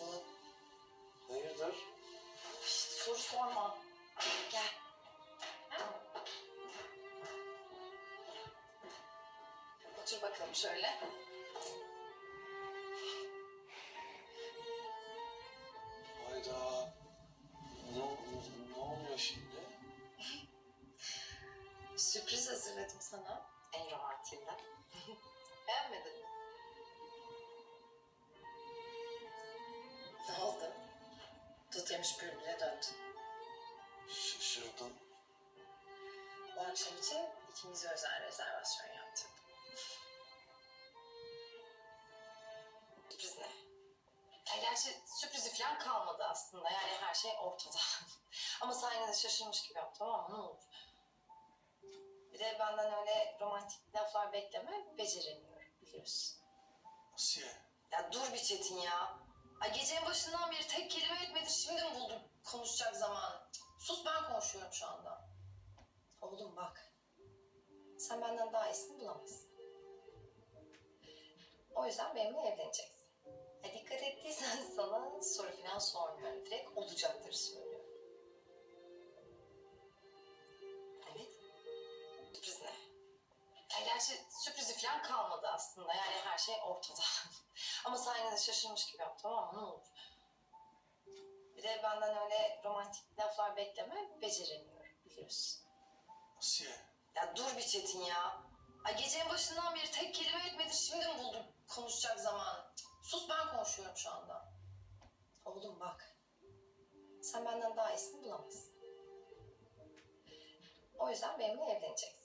falan. Hayırdır? İşte soru sorma. Gel. Otur bakalım şöyle. Hayda. Ne, ne, ne oluyor şimdi? Sürpriz hazırladım sana. En romantiğinden. Beğenmedin mi? Dut yemiş bülbüle döndü. Şaşırdım. Bu akşam için ikimize özel rezervasyon yaptım. Sürpriz ne? Yani gerçi sürprizi falan kalmadı aslında. Yani her şey ortada. ama sen yine de şaşırmış gibi yap tamam mı? Ne olur. Bir de benden öyle romantik laflar bekleme. Beceremiyorum biliyorsun. Nasıl ya? Ya dur bir Çetin ya. Ay gecenin başından beri tek kelime etmedi. Şimdi mi buldun konuşacak zamanı? Sus ben konuşuyorum şu anda. Oğlum bak. Sen benden daha iyisini bulamazsın. O yüzden benimle evleneceksin. Ya dikkat ettiysen sana soru falan sormuyorum. Direkt Gerçi sürprizi falan kalmadı aslında. Yani her şey ortada. Ama sen yine de şaşırmış gibi yap tamam mı? Ne olur. Bir de benden öyle romantik laflar bekleme. Beceremiyorum biliyorsun. Nasıl ya? Ya dur bir Çetin ya. Ay gecenin başından beri tek kelime etmedi. Şimdi mi buldun konuşacak zamanı? Cık, Sus ben konuşuyorum şu anda. Oğlum bak. Sen benden daha iyisini bulamazsın. O yüzden benimle evleneceksin.